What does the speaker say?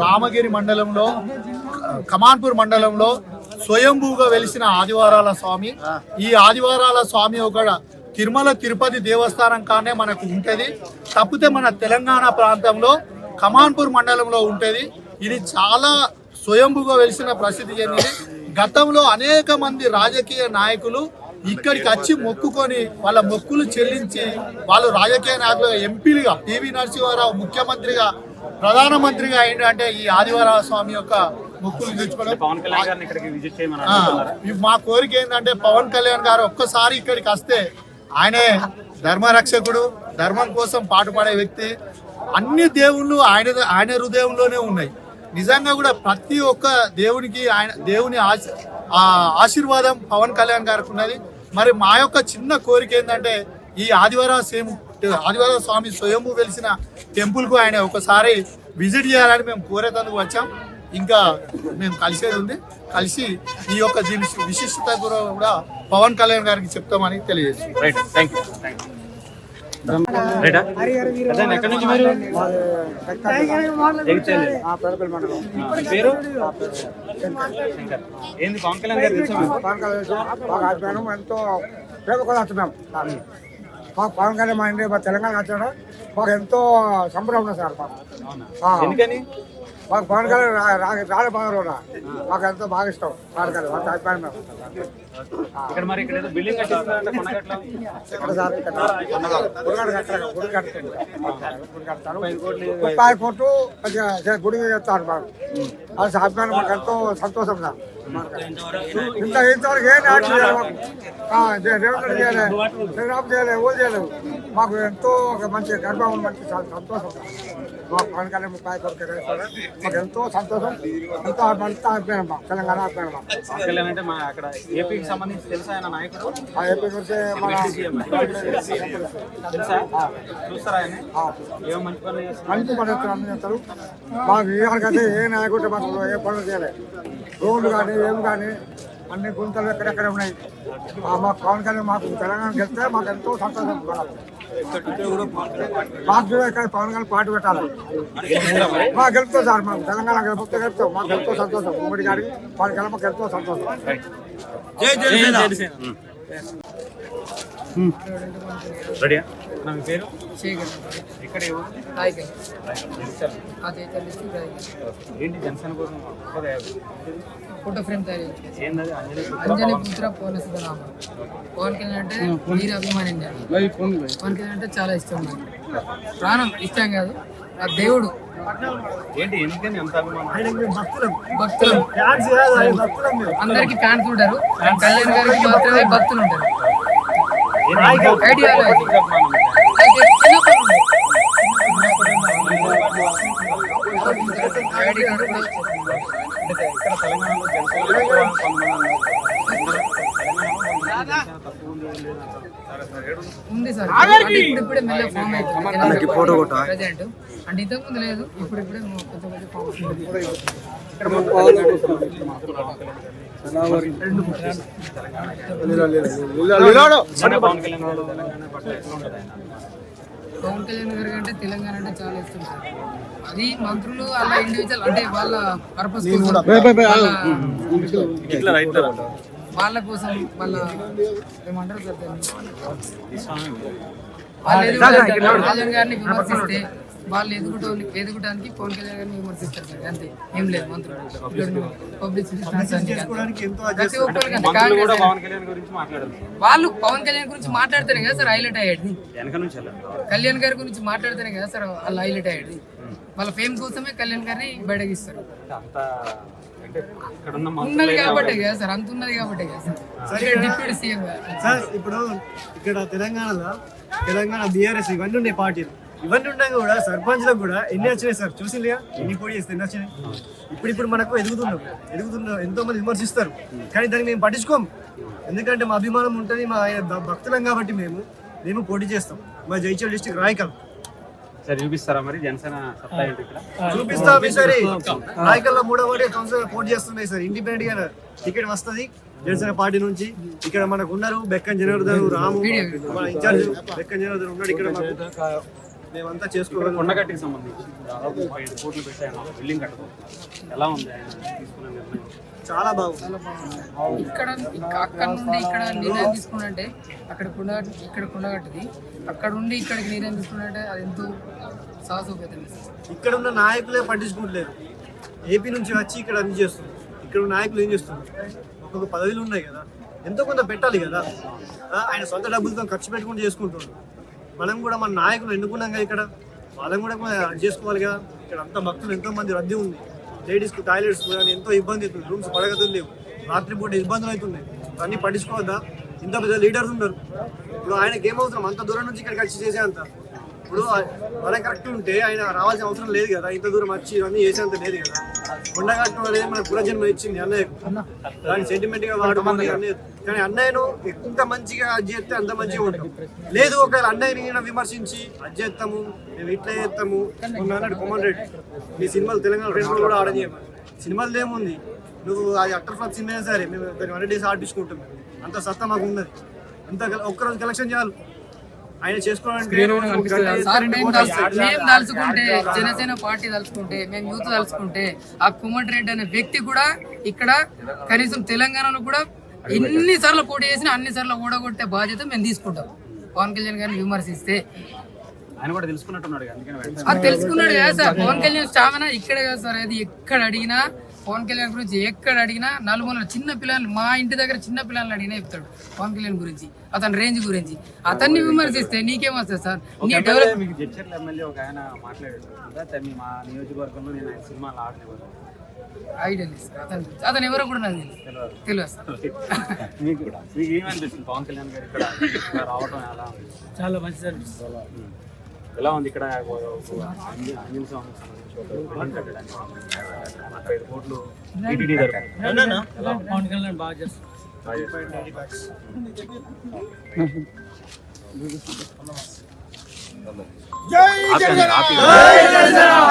రామగిరి మండలంలో కమాన్పూర్ మండలంలో స్వయంభూగా వెలిసిన ఆదివారాల స్వామి. ఈ ఆదివారాల స్వామి ఒక తిరుమల తిరుపతి దేవస్థానం కానే మనకు ఉంటది. తప్పితే మన తెలంగాణ ప్రాంతంలో కమాన్పూర్ మండలంలో ఉంటది. ఇది చాలా స్వయంభూగా వెలిసిన ప్రసిద్ధి చెందింది. గతంలో అనేక మంది రాజకీయ నాయకులు ఇక్కడికి వచ్చి మొక్కుకొని వాళ్ళ మొక్కులు చెల్లించి వాళ్ళు రాజకీయ నాయకులుగా ఎంపీలుగా పివి నరసింహారావు ముఖ్యమంత్రిగా ప్రధానమంత్రిగా ఏంటంటే ఈ ఆదివార స్వామి యొక్క మొక్కులు? ఇవి మా కోరిక ఏంటంటే పవన్ కళ్యాణ్ గారు ఒక్కసారి ఇక్కడికి వస్తే ఆయనే ధర్మరక్షకుడు ధర్మం కోసం పాటుపడే వ్యక్తి. అన్ని దేవుళ్ళు ఆయన ఆయన హృదయంలోనే ఉన్నాయి. నిజంగా కూడా ప్రతి ఒక్క దేవునికి ఆయన దేవుని ఆశీర్వాదం పవన్ కళ్యాణ్ గారికి ఉన్నది. మరి మా యొక్క చిన్న కోరిక ఏంటంటే ఈ ఆదివారం సేమ్ ఆదివారం స్వామి స్వయంభూ వెలిసిన టెంపుల్కు ఆయన ఒకసారి విజిట్ చేయాలని మేము కోరేతందుకు వచ్చాం. ఇంకా మేము కలిసేది ఉంది. కలిసి ఈ యొక్క దీని విశిష్టత కూడా కూడా పవన్ కళ్యాణ్ గారికి చెప్తామని తెలియజేస్తున్నాం. ఏంది పవన్ కళ్యాణ్ గారు తెలుసా? పవన్ కళ్యాణ్ ఎంతో ప్రేమ కూడా మాకు పవన్ కళ్యాణ్ మా ఇండియా మా తెలంగాణ వచ్చాడు మాకు ఎంతో సంబరం ఉంది సార్ మాకు. ఎందుకని? మాకు పవన్ కళ్యాణ్ రాలే పవన్ మాకు ఎంతో బాగా ఇష్టం పవన్ కళ్యాణ్ మాకు మేము. ఇక్కడ మరి ఇక్కడ ఏదో బిల్డింగ్ కట్టిస్తున్నారంటే కొనగట్ల ఎక్కడ సార్? ఇక్కడ. గుడి కట్ట- కట్టారు? గుడి కడుతుంది. గుడి ముప్పై మాకు. అది అభిమానం మాకు ఎంతో సంతోషం సార్. ఇంత ఇంతవరకు ఏం జే- రేవంత్ రెడ్డి చేయలేదు శ్రీరామ్ చేయలేదు ఓ చేయలేదు. మాకు ఎంతో ఒక మంచి గర్భం మంచి స- సంతోషం. మాకు పవన్ కళ్యాణ్ ముప్పై చేస్తారు. మాకు ఎంతో సంతోషం. అంతా అభిమానం మాకు తెలంగాణ నాయకుడు? ఆ ఏపీ గురించి మంచి పని చేస్తారు. మాకు ఇవాళకైతే ఏ నాయకుడు మాకు ఏ పనులు చేయలేదు రోడ్లు కానీ ఏమి కానీ అన్ని గుంతలు ఎక్కడెక్కడ ఉన్నాయి? మాకు పవన్ కళ్యాణ్ మాకు తెలంగాణ గెలిస్తే మాకు ఎంతో సంతోషం. మాకు కూడా ఇక్కడ పవన్ కళ్యాణ్ పాటు పెట్టాలి. మాకు గెలుపుతాం సార్ మాకు తెలంగాణ గెలిపితే గెలుపుతాం మాకు ఎంతో సంతోషం. ఉమ్మడి గారికి పవన్ కళ్యాణ్ మాకు ఎంతో సంతోషం. రెడీయా? నా పేరు? ఇక్కడ ఏ ఏంటి జనసేన కోసం ఫోటో ఫ్రేమ్ తయారు అంజనీ పుత్ర పవన్ సుధనామ పవన్ కళ్యాణ్ అంటే వీర అభిమాని పవన్ కళ్యాణ్ అంటే చాలా ఇష్టం నాకు. ప్రాణం ఇష్టం కాదు. ఆ దేవుడు. ఏంటి? ఎందుకని అంత అభిమానం? భక్తులు. అందరికి ఫ్యాన్స్ ఉంటారు. కళ్యాణ్ గారికి మాత్రమే భక్తులు ఉంటారు. ఐడియా లేదు. నాకు చిన్నప్పటి నుండి. ఐడి కార్డు కూడా వచ్చింది. అంటే ఇక్కడ తెలంగాణలో జనసేన ఎక్కువ కొంతమంది ఉన్నారు. తెలంగాణలో కొంతమంది జనసేన తక్కువ ఉంది, లేదు అంటారు. సరే, సరే, ఏడు. ఉంది సార్. అంటే ఇప్పుడిప్పుడే మెల్లగా ఫామ్ అవుతుంది ప్రజెంట్ అంటే ఇంతకు ముందు లేదు ఇప్పుడిప్పుడే కొంచెం కొంచెం ఫామ్ అవుతుంది అంటే పవన్ కళ్యాణ్ గారు అంటే తెలంగాణ అంటే చాలా ఇష్టం సార్. అది మంత్రులు అలా ఇండివిజువల్ అంటే వాళ్ళ పర్పస్ వాళ్ళ కోసం వాళ్ళ ఏమంటారు. రాజన్ గారిని విమర్శిస్తే వాళ్ళు ఎదుగుటోని ఎదుగుటానికి పవన్ కళ్యాణ్ గారిని విమర్శిస్తారు సార్. అంతే. ఏం లేదు మంత్రులు పబ్లిసిటీ ప్రతి ఒక్కరికి వాళ్ళు పవన్ కళ్యాణ్ గురించి మాట్లాడితేనే కదా సార్ హైలైట్ అయ్యేది. వెనక నుంచి వెళ్ళారు కళ్యాణ్ గారి గురించి మాట్లాడితేనే కదా సార్ వాళ్ళు హైలైట్ అయ్యేది. వాళ్ళ ఫేమ్ కోసమే కళ్యాణ్ గారిని బయటకి ఉన్నది కాబట్టే. సార్ అంత ఉన్నది కాబట్టే డిప్యూటీ సీఎం సార్ ఇప్పుడు ఇక్కడ తెలంగాణలో తెలంగాణ బీఆర్ఎస్ ఇవన్నీ ఉన్నాయి పార్టీలు. ఇవన్నీ ఉండగా కూడా సర్పంచ్లకు కూడా ఎన్ని వచ్చినాయి సార్? చూసిందిగా ఎన్ని పోటీ చేస్తే ఎన్ని వచ్చినాయి? ఇప్పుడు ఇప్పుడు మనకు ఎదుగుతున్నాం. ఎదుగుతున్నాం. ఎంతో మంది విమర్శిస్తారు. కానీ దాన్ని మేము పట్టించుకోం. ఎందుకంటే మా అభిమానం ఉంటుంది మా భక్తులం కాబట్టి మేము మేము పోటీ చేస్తాం. మా జైచల్ డిస్టిక్ రాయకల్. సరే చూపిస్తారా మరి? జనసేన సత్తా ఏంటి ఇక్కడ? చూపిస్తాం ఈసారి రాయకల్లో మూడో కౌన్సిలర్ పోటీ చేస్తున్నాయి సార్. ఇండిపెండెంట్గా టికెట్ వస్తది జనసేన పార్టీ నుంచి. ఇక్కడ మనకు ఉన్నారు బెక్కన్ జనార్దన్ రాము మన ఇన్ఛార్జ్ బెక్కన్ జనార్దన్ ఉన్నాడు ఇక్కడ మేమంతా చేసుకోగలం కొండగట్టికి సంబంధించి దాదాపు ముప్పై ఐదు కోట్లు పెట్టి ఆయన ఒక బిల్డింగ్ కట్టబోతున్నారు ఎలా ఉంది ఆయన తీసుకున్న నిర్ణయం? చాలా బాగుంది. ఇక్కడ ఇక్క- అక్కడ నుండి ఇక్కడ నిర్ణయం తీసుకున్నట్టే అక్కడ కుండ ఇక్కడ కుండగట్టది. అక్కడ ఉండి ఇక్కడికి నిర్ణయం తీసుకున్నట్టే అది ఎంతో సాహసోపేతం ఇక్కడ ఉన్న నాయకులే పట్టించుకుంటలేరు. ఏపీ నుంచి వచ్చి ఇక్కడ అన్ని చేస్తున్నారు. ఇక్కడ ఉన్న నాయకులు ఏం చేస్తున్నారు? ఒక్కొక్క పదవిలు ఉన్నాయి కదా. ఎంతో కొంత పెట్టాలి కదా. ఆయన సొంత డబ్బులతో ఖర్చు పెట్టుకుని చేసుకుంటున్నారు. మనం కూడా మన నాయకులు ఎన్నుకున్నాం కదా ఇక్కడ. వాళ్ళని కూడా అడ్జస్ట్ అది చేసుకోవాలి కదా. ఇక్కడ అంత భక్తులు ఎంతో మంది రద్దీ ఉంది. లేడీస్కి టాయిలెట్స్ కానీ ఎంతో ఇబ్బంది అవుతుంది. రూమ్స్ పడగతులు లేవు రాత్రిపూట ఇబ్బందులు అవుతున్నాయి. అన్నీ పట్టించుకోవద్దా? ఇంత పెద్ద లీడర్స్ ఉన్నారు. ఇప్పుడు ఆయనకి ఏమవుతున్నాం అంత దూరం నుంచి ఇక్కడికి వచ్చి చేసే అంత. ఇప్పుడు మనం కరెక్ట్ ఉంటే ఆయన రావాల్సిన అవసరం లేదు కదా. ఇంత దూరం వచ్చి ఇవన్నీ చేసేంత లేదు కదా. ఉండగట్టు అనేది మన పురజన్మ ఇచ్చింది అన్నయ్య దాని సెంటిమెంట్గా అన్నయ్య. కానీ అన్నయ్యను ఎంత మంచిగా అది చేస్తే అంత మంచిగా ఉంటాం. లేదు ఒకవేళ అన్నయ్యని విమర్శించి అది చేస్తాము మేము ఇట్లా చేస్తాము అన్నాడు కొమ్మన్ రెడ్డి. మీ సినిమాలు తెలంగాణ రెండు కూడా ఆడనీయమని సినిమాలు ఏముంది? నువ్వు అది అట్టర్ ఫ్లాప్ సినిమా సరే మేము దాన్ని వన్ డేస్ ఆడిపించుకుంటాం అంత సత్తా మాకు ఉన్నది. అంత ఒక్కరోజు కలెక్షన్ చాలు. ఆయన మేము తలుచుకుంటే జనసేన పార్టీ తలుచుకుంటే మేము యూత్ తలుచుకుంటే ఆ కుమ్మటి రెడ్డి అనే వ్యక్తి కూడా ఇక్కడ కనీసం తెలంగాణలో కూడా ఎన్ని సార్లు పోటీ చేసినా అన్ని సార్లు ఓడగొట్టే బాధ్యత మేము తీసుకుంటాం. పవన్ కళ్యాణ్ గారిని విమర్శిస్తే. తెలుసుకున్నాడు కదా సార్. పవన్ కళ్యాణ్ స్టామినా ఇక్కడ కదా సార్. అది ఎక్కడ అడిగినా పవన్ కళ్యాణ్ గురించి ఎక్కడ అడిగినా నలుమూల చిన్న పిల్లలు మా ఇంటి దగ్గర చిన్న పిల్లల్ని అడిగినా చెప్తాడు పవన్ కళ్యాణ్ గురించి అతని రేంజ్ గురించి. అతన్ని విమర్శిస్తే నీకేమొస్తుంది సార్? నీ ఒక డెవలప్ ఎమ్మెల్యే, మీకు జడ్చర్ల ఎమ్మెల్యే ఒక ఆయన మాట్లాడాడు. మా నియోజకవర్గంలో నేను ఆయన సినిమాలు ఆడలేవు ఐడియా లేదు సార్ అతని. అతను ఎవరో కూడా నాకు తెలియదు. తెలియదు సార్. మీకు మీకు ఏమనిపిస్తుంది పవన్ కళ్యాణ్ గారు ఇక్కడ? ఇక్కడ రావటం ఎలా ఉంది? చాలా మంచిది ఉం. ఎలా ఉంది ఇక్కడ? ఆంజనేయ ముప్పై ఐదు కోట్లు టీటీడీ తరపున. పవన్